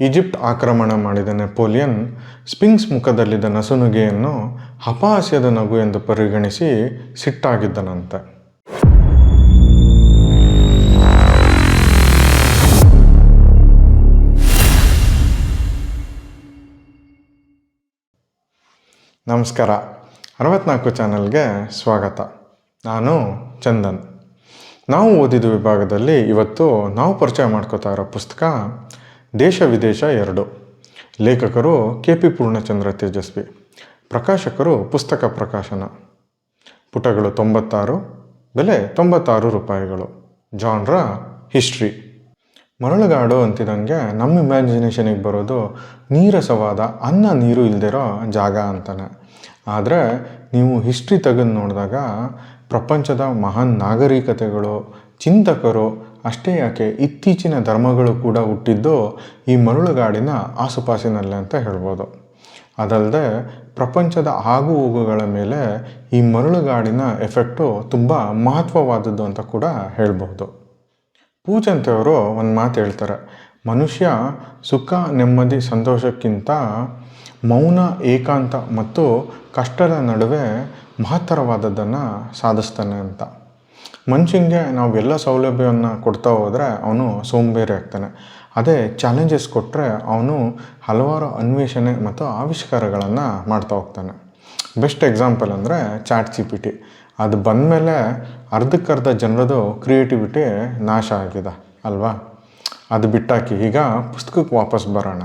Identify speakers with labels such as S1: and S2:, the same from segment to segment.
S1: Egypt ಆಕ್ರಮಣ ಮಾಡಿದ Napoleon ಸ್ಪಿಂಗ್ಸ್ ಮುಖದಲ್ಲಿದ್ದ ನಸುನುಗೆಯನ್ನು ಅಪಹಾಸ್ಯದ ನಗು ಎಂದು ಪರಿಗಣಿಸಿ ಸಿಟ್ಟಾಗಿದ್ದನಂತೆ. ನಮಸ್ಕಾರ. ಅರವತ್ನಾಲ್ಕು ಚಾನಲ್ಗೆ ಸ್ವಾಗತ. ನಾನು ಚಂದನ್. ನಾವು ಓದಿದ ವಿಭಾಗದಲ್ಲಿ ಇವತ್ತು ನಾವು ಪರಿಚಯ ಮಾಡ್ಕೋತಾ ಇರೋ ಪುಸ್ತಕ ದೇಶ ವಿದೇಶ ಎರಡು. ಲೇಖಕರು ಕೆ ಪಿ ಪೂರ್ಣಚಂದ್ರ ತೇಜಸ್ವಿ, ಪ್ರಕಾಶಕರು ಪುಸ್ತಕ ಪ್ರಕಾಶನ. ಪುಟಗಳು ತೊಂಬತ್ತಾರು, ಬೆಲೆ ತೊಂಬತ್ತಾರು ರೂಪಾಯಿಗಳು. Genre history. ಮರಳುಗಾಡು ಅಂತಿದಂಗೆ ನಮ್ಮ ಇಮ್ಯಾಜಿನೇಷನಿಗೆ ಬರೋದು ನೀರಸವಾದ ಅನ್ನ ನೀರು ಇಲ್ದಿರೋ ಜಾಗ ಅಂತಾನೆ. ಆದರೆ ನೀವು ಹಿಸ್ಟ್ರಿ ತೆಗೆದು ನೋಡಿದಾಗ ಪ್ರಪಂಚದ ಮಹಾನ್ ನಾಗರಿಕತೆಗಳು, ಚಿಂತಕರು ಅಷ್ಟೇ ಯಾಕೆ ಇತ್ತೀಚಿನ ಧರ್ಮಗಳು ಕೂಡ ಹುಟ್ಟಿದ್ದು ಈ ಮರಳುಗಾಡಿನ ಆಸುಪಾಸಿನಲ್ಲೇ ಅಂತ ಹೇಳ್ಬೋದು. ಅದಲ್ಲದೆ ಪ್ರಪಂಚದ ಆಗು ಹೋಗುಗಳ ಮೇಲೆ ಈ ಮರಳುಗಾಡಿನ ಎಫೆಕ್ಟು ತುಂಬ ಮಹತ್ವವಾದದ್ದು ಅಂತ ಕೂಡ ಹೇಳ್ಬೋದು. ಪೂಜಂತೆಯವರು ಒಂದು ಮಾತು ಹೇಳ್ತಾರೆ, ಮನುಷ್ಯ ಸುಖ, ನೆಮ್ಮದಿ, ಸಂತೋಷಕ್ಕಿಂತ ಮೌನ, ಏಕಾಂತ ಮತ್ತು ಕಷ್ಟದ ನಡುವೆ ಮಹತ್ತರವಾದದ್ದನ್ನು ಸಾಧಿಸ್ತಾನೆ ಅಂತ. ಮನುಷ್ಯನಿಗೆ ನಾವು ಎಲ್ಲ ಸೌಲಭ್ಯವನ್ನು ಕೊಡ್ತಾ ಹೋದರೆ ಅವನು ಸೋಂಬೇರಿ ಆಗ್ತಾನೆ. ಅದೇ ಚಾಲೆಂಜಸ್ ಕೊಟ್ಟರೆ ಅವನು ಹಲವಾರು ಅನ್ವೇಷಣೆ ಮತ್ತು ಆವಿಷ್ಕಾರಗಳನ್ನು ಮಾಡ್ತಾ ಹೋಗ್ತಾನೆ. ಬೆಸ್ಟ್ ಎಕ್ಸಾಂಪಲ್ ಅಂದರೆ ಚಾಟ್ ಜಿ ಪಿ ಟಿ ಅದು ಬಂದಮೇಲೆ ಅರ್ಧಕ್ಕರ್ಧ ಜನರದು ಕ್ರಿಯೇಟಿವಿಟಿ ನಾಶ ಆಗಿದೆ, ಅಲ್ವಾ? ಅದು ಬಿಟ್ಟಾಕಿ ಈಗ ಪುಸ್ತಕಕ್ಕೆ ವಾಪಸ್ ಬರೋಣ.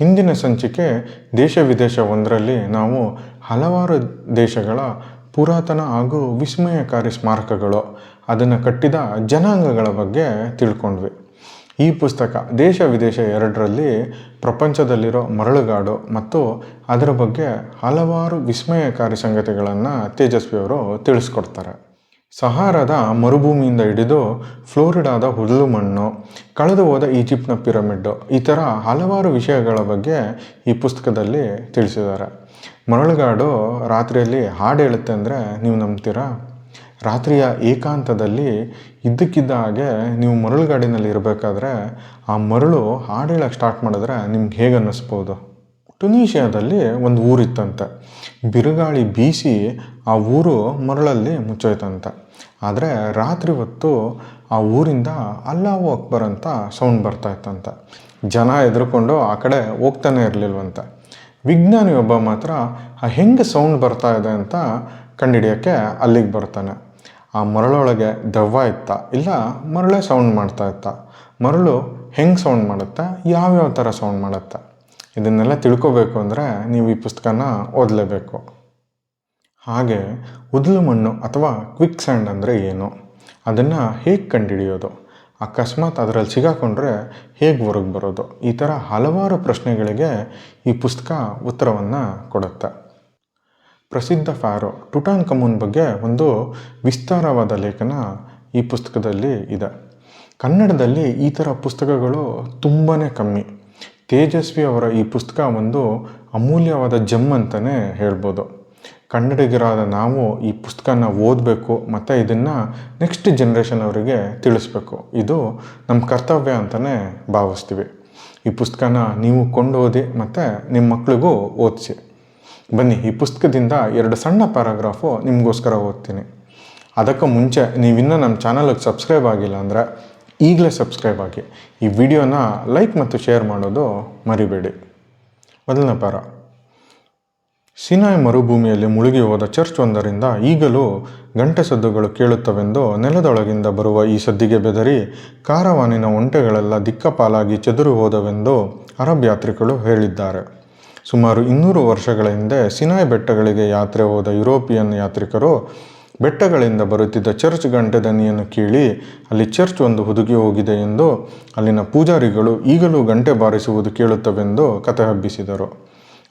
S1: ಹಿಂದಿನ ಸಂಚಿಕೆ ದೇಶ ವಿದೇಶ ಒಂದರಲ್ಲಿ ನಾವು ಹಲವಾರು ದೇಶಗಳ ಪುರಾತನ ಹಾಗೂ ವಿಸ್ಮಯಕಾರಿ ಸ್ಮಾರಕಗಳು ಅದನ್ನು ಕಟ್ಟಿದ ಜನಾಂಗಗಳ ಬಗ್ಗೆ ತಿಳ್ಕೊಂಡ್ವಿ. ಈ ಪುಸ್ತಕ ದೇಶ ವಿದೇಶ ಎರಡರಲ್ಲಿ ಪ್ರಪಂಚದಲ್ಲಿರೋ ಮರಳುಗಾಡು ಮತ್ತು ಅದರ ಬಗ್ಗೆ ಹಲವಾರು ವಿಸ್ಮಯಕಾರಿ ಸಂಗತಿಗಳನ್ನು ತೇಜಸ್ವಿಯವರು ತಿಳಿಸ್ಕೊಡ್ತಾರೆ. ಸಹಾರದ ಮರುಭೂಮಿಯಿಂದ ಹಿಡಿದು ಫ್ಲೋರಿಡಾದ ಹುಲ್ಲು ಮಣ್ಣು, ಕಳೆದು ಹೋದ ಈಜಿಪ್ಟ್ನ ಪಿರಮಿಡ್ಡು ಈ ಥರ ಹಲವಾರು ವಿಷಯಗಳ ಬಗ್ಗೆ ಈ ಪುಸ್ತಕದಲ್ಲಿ ತಿಳಿಸಿದ್ದಾರೆ. ಮರಳುಗಾಡು ರಾತ್ರಿಯಲ್ಲಿ ಹಾಡು ಹೇಳುತ್ತೆ ಅಂದರೆ ನೀವು ನಂಬ್ತೀರಾ? ರಾತ್ರಿಯ ಏಕಾಂತದಲ್ಲಿ ಇದ್ದಕ್ಕಿದ್ದ ಹಾಗೆ ನೀವು ಮರಳುಗಾಡಿನಲ್ಲಿ ಇರಬೇಕಾದ್ರೆ ಆ ಮರಳು ಹಾಡು ಹೇಳಕ್ಕೆ ಸ್ಟಾರ್ಟ್ ಮಾಡಿದ್ರೆ ನಿಮ್ಗೆ ಹೇಗೆ ಅನ್ನಿಸ್ಬೋದು? ಟುನೀಷಿಯಾದಲ್ಲಿ ಒಂದು ಊರಿತ್ತಂತೆ. ಬಿರುಗಾಳಿ ಬೀಸಿ ಆ ಊರು ಮರಳಲ್ಲಿ ಮುಚ್ಚೋಯ್ತಂತೆ. ಆದರೆ ರಾತ್ರಿ ಹೊತ್ತು ಆ ಊರಿಂದ ಅಲ್ಲಾವು ಅಕ್ಬರ್ ಅಂತ ಸೌಂಡ್ ಬರ್ತಾ ಇತ್ತಂತೆ. ಜನ ಹೆದರ್ಕೊಂಡು ಆ ಕಡೆ ಹೋಗ್ತಾನೆ ಇರಲಿಲ್ವಂತೆ. ವಿಜ್ಞಾನಿ ಒಬ್ಬ ಮಾತ್ರ ಆ ಹೆಂಗೆ ಸೌಂಡ್ ಬರ್ತಾ ಇದೆ ಅಂತ ಕಂಡುಹಿಡಿಯೋಕ್ಕೆ ಅಲ್ಲಿಗೆ ಬರ್ತಾನೆ. ಆ ಮರಳೊಳಗೆ ದವ್ವ ಇತ್ತ, ಇಲ್ಲ ಮರಳೇ ಸೌಂಡ್ ಮಾಡ್ತಾ ಇತ್ತ. ಮರಳು ಹೆಂಗೆ ಸೌಂಡ್ ಮಾಡುತ್ತೆ, ಯಾವ್ಯಾವ ಥರ ಸೌಂಡ್ ಮಾಡುತ್ತೆ? ಇದನ್ನೆಲ್ಲ ತಿಳ್ಕೊಬೇಕು ಅಂದರೆ ನೀವು ಈ ಪುಸ್ತಕನ ಓದಲೇಬೇಕು. ಹಾಗೆ, ಉದ್ಲು ಮಣ್ಣು ಅಥವಾ ಕ್ವಿಕ್ ಸ್ಯಾಂಡ್ ಅಂದರೆ ಏನು? ಅದನ್ನು ಹೇಗೆ ಕಂಡುಹಿಡಿಯೋದು? ಅಕಸ್ಮಾತ್ ಅದರಲ್ಲಿ ಸಿಗಾಕೊಂಡ್ರೆ ಹೇಗೆ ಹೊರಗೆ ಬರೋದು? ಈ ಥರ ಹಲವಾರು ಪ್ರಶ್ನೆಗಳಿಗೆ ಈ ಪುಸ್ತಕ ಉತ್ತರವನ್ನು ಕೊಡುತ್ತೆ. ಪ್ರಸಿದ್ಧ ಫ್ಯಾರೋ ಟುಟಾನ್ ಕಮೂನ್ ಬಗ್ಗೆ ಒಂದು ವಿಸ್ತಾರವಾದ ಲೇಖನ ಈ ಪುಸ್ತಕದಲ್ಲಿ ಇದೆ. ಕನ್ನಡದಲ್ಲಿ ಈ ಥರ ಪುಸ್ತಕಗಳು ತುಂಬಾ ಕಮ್ಮಿ. ತೇಜಸ್ವಿ ಅವರ ಈ ಪುಸ್ತಕ ಒಂದು ಅಮೂಲ್ಯವಾದ ಜಮ್ ಅಂತಲೇ ಹೇಳ್ಬೋದು. ಕನ್ನಡಿಗರಾದ ನಾವು ಈ ಪುಸ್ತಕನ ಓದಬೇಕು, ಮತ್ತು ಇದನ್ನು ನೆಕ್ಸ್ಟ್ ಜನ್ರೇಷನ್ ಅವರಿಗೆ ತಿಳಿಸ್ಬೇಕು. ಇದು ನಮ್ಮ ಕರ್ತವ್ಯ ಅಂತಲೇ ಭಾವಿಸ್ತೀವಿ. ಈ ಪುಸ್ತಕನ ನೀವು ಕೊಂಡು ಓದಿ ಮತ್ತು ನಿಮ್ಮ ಮಕ್ಕಳಿಗೂ ಓದಿಸಿ. ಬನ್ನಿ, ಈ ಪುಸ್ತಕದಿಂದ ಎರಡು ಸಣ್ಣ ಪ್ಯಾರಾಗ್ರಾಫು ನಿಮಗೋಸ್ಕರ ಓದ್ತೀನಿ. ಅದಕ್ಕೂ ಮುಂಚೆ ನೀವಿನ್ನೂ ನಮ್ಮ ಚಾನಲ್ಗೆ ಸಬ್ಸ್ಕ್ರೈಬ್ ಆಗಿಲ್ಲ ಅಂದರೆ ಈಗಲೇ ಸಬ್ಸ್ಕ್ರೈಬ್ ಆಗಿ. ಈ ವಿಡಿಯೋನ ಲೈಕ್ ಮತ್ತು ಶೇರ್ ಮಾಡೋದು ಮರಿಬೇಡಿ. ಮೊದಲನೇ ಪ್ಯಾರ ಸಿನಾಯ್ ಮರುಭೂಮಿಯಲ್ಲಿ ಮುಳುಗಿ ಹೋದ ಚರ್ಚ್ ಒಂದರಿಂದ ಈಗಲೂ ಗಂಟೆ ಸದ್ದುಗಳು ಕೇಳುತ್ತವೆಂದು ನೆಲದೊಳಗಿಂದ ಬರುವ ಈ ಸದ್ದಿಗೆ ಬೆದರಿ ಕಾರವಾನಿನ ಒಂಟೆಗಳೆಲ್ಲ ದಿಕ್ಕಪಾಲಾಗಿ ಚದುರು ಹೋದವೆಂದು ಅರಬ್ ಯಾತ್ರಿಗಳು ಹೇಳಿದ್ದಾರೆ. ಸುಮಾರು ಇನ್ನೂರು ವರ್ಷಗಳ ಹಿಂದೆ ಸಿನಾಯ್ ಬೆಟ್ಟಗಳಿಗೆ ಯಾತ್ರೆ ಹೋದ ಯುರೋಪಿಯನ್ ಯಾತ್ರಿಕರು ಬೆಟ್ಟಗಳಿಂದ ಬರುತ್ತಿದ್ದ ಚರ್ಚ್ ಗಂಟೆ ದನಿಯನ್ನು ಕೇಳಿ ಅಲ್ಲಿ ಚರ್ಚ್ ಒಂದು ಹುದುಗಿ ಹೋಗಿದೆ ಎಂದು ಅಲ್ಲಿನ ಪೂಜಾರಿಗಳು ಈಗಲೂ ಗಂಟೆ ಬಾರಿಸುವುದು ಕೇಳುತ್ತವೆಂದು ಕತೆ ಹಬ್ಬಿಸಿದರು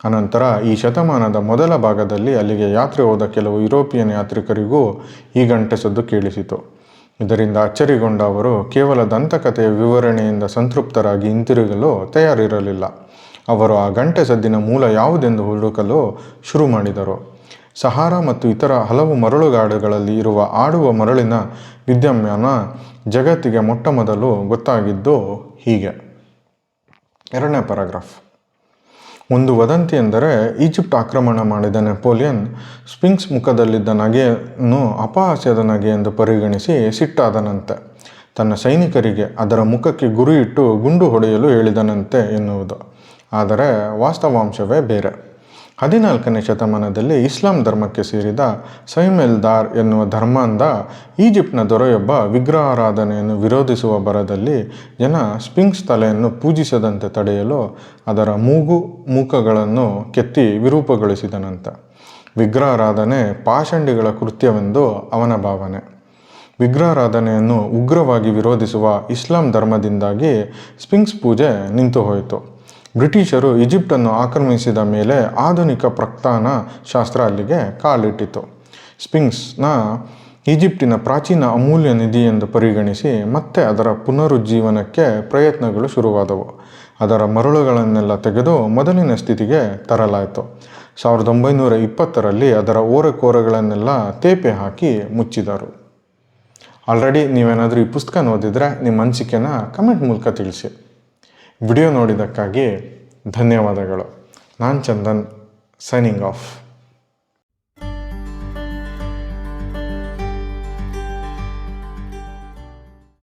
S1: ಅನಂತರ ಈ ಶತಮಾನದ ಮೊದಲ ಭಾಗದಲ್ಲಿ ಅಲ್ಲಿಗೆ ಯಾತ್ರೆ ಹೋದ ಕೆಲವು ಯುರೋಪಿಯನ್ ಯಾತ್ರಿಕರಿಗೂ ಈ ಗಂಟೆ ಸದ್ದು ಕೇಳಿಸಿತು. ಇದರಿಂದ ಅಚ್ಚರಿಗೊಂಡ ಅವರು ಕೇವಲ ದಂತಕಥೆಯ ವಿವರಣೆಯಿಂದ ಸಂತೃಪ್ತರಾಗಿ ಹಿಂತಿರುಗಲು ತಯಾರಿರಲಿಲ್ಲ. ಅವರು ಆ ಗಂಟೆ ಸದ್ದಿನ ಮೂಲ ಯಾವುದೆಂದು ಹುಡುಕಲು ಶುರು ಮಾಡಿದರು. ಸಹಾರ ಮತ್ತು ಇತರ ಹಲವು ಮರಳುಗಾಡುಗಳಲ್ಲಿ ಇರುವ ಆಡುವ ಮರಳಿನ ವಿದ್ಯಮಾನ ಜಗತ್ತಿಗೆ ಮೊಟ್ಟ ಮೊದಲು ಗೊತ್ತಾಗಿದ್ದು ಹೀಗೆ. ಎರಡನೇ ಪ್ಯಾರಾಗ್ರಾಫ್. ಒಂದು ವದಂತಿ ಎಂದರೆ ಈಜಿಪ್ಟ್ ಆಕ್ರಮಣ ಮಾಡಿದ ನೆಪೋಲಿಯನ್ ಸ್ಪಿಂಕ್ಸ್ ಮುಖದಲ್ಲಿದ್ದ ನಗೆಯನ್ನು ಅಪಹಾಸ್ಯದ ನಗೆ ಎಂದು ಪರಿಗಣಿಸಿ ಸಿಟ್ಟಾದನಂತೆ. ತನ್ನ ಸೈನಿಕರಿಗೆ ಅದರ ಮುಖಕ್ಕೆ ಗುರಿಯಿಟ್ಟು ಗುಂಡು ಹೊಡೆಯಲು ಹೇಳಿದನಂತೆ ಎನ್ನುವುದು. ಆದರೆ ವಾಸ್ತವಾಂಶವೇ ಬೇರೆ. ಹದಿನಾಲ್ಕನೇ ಶತಮಾನದಲ್ಲಿ ಇಸ್ಲಾಂ ಧರ್ಮಕ್ಕೆ ಸೇರಿದ ಸೈಮೆಲ್ದಾರ್ ಎನ್ನುವ ಧರ್ಮಾಂಧ ಈಜಿಪ್ಟ್ನ ದೊರೆಯೊಬ್ಬ ವಿಗ್ರಹಾರಾಧನೆಯನ್ನು ವಿರೋಧಿಸುವ ಬರದಲ್ಲಿ ಜನ ಸ್ಪಿಂಕ್ಸ್ ತಲೆಯನ್ನು ಪೂಜಿಸದಂತೆ ತಡೆಯಲು ಅದರ ಮೂಗು, ಮೂಕಗಳನ್ನು ಕೆತ್ತಿ ವಿರೂಪಗೊಳಿಸಿದನಂತೆ. ವಿಗ್ರಹಾರಾಧನೆ ಪಾಷಂಡಿಗಳ ಕೃತ್ಯವೆಂದು ಅವನ ಭಾವನೆ. ವಿಗ್ರಹಾರಾಧನೆಯನ್ನು ಉಗ್ರವಾಗಿ ವಿರೋಧಿಸುವ ಇಸ್ಲಾಂ ಧರ್ಮದಿಂದಾಗಿ ಸ್ಪಿಂಕ್ಸ್ ಪೂಜೆ ನಿಂತು ಹೋಯಿತು ಬ್ರಿಟಿಷರು ಈಜಿಪ್ಟನ್ನು ಆಕ್ರಮಿಸಿದ ಮೇಲೆ ಆಧುನಿಕ ಪ್ರಕ್ತಾನ ಶಾಸ್ತ್ರ ಅಲ್ಲಿಗೆ ಕಾಲಿಟ್ಟಿತು ಸ್ಪಿಂಗ್ಸ್ನ ಈಜಿಪ್ಟಿನ ಪ್ರಾಚೀನ ಅಮೂಲ್ಯ ನಿಧಿ ಎಂದು ಪರಿಗಣಿಸಿ ಮತ್ತೆ ಅದರ ಪುನರುಜ್ಜೀವನಕ್ಕೆ ಪ್ರಯತ್ನಗಳು ಶುರುವಾದವು. ಅದರ ಮರಳುಗಳನ್ನೆಲ್ಲ ತೆಗೆದು ಮೊದಲಿನ ಸ್ಥಿತಿಗೆ ತರಲಾಯಿತು. ಸಾವಿರದ ಒಂಬೈನೂರ ಇಪ್ಪತ್ತರಲ್ಲಿ ಅದರ ಓರೆಕೋರೆಗಳನ್ನೆಲ್ಲ ತೇಪೆ ಹಾಕಿ ಮುಚ್ಚಿದರು. ಆಲ್ರೆಡಿ ನೀವೇನಾದರೂ ಈ ಪುಸ್ತಕ ಓದಿದರೆ ನಿಮ್ಮ ಅನಿಸಿಕೆನ ಕಮೆಂಟ್ ಮೂಲಕ ತಿಳಿಸಿ. ವಿಡಿಯೋ ನೋಡಿದ್ದಕ್ಕಾಗಿ ಧನ್ಯವಾದಗಳು. ನಾನು ಚಂದನ್ ಸೈನಿಂಗ್ ಆಫ್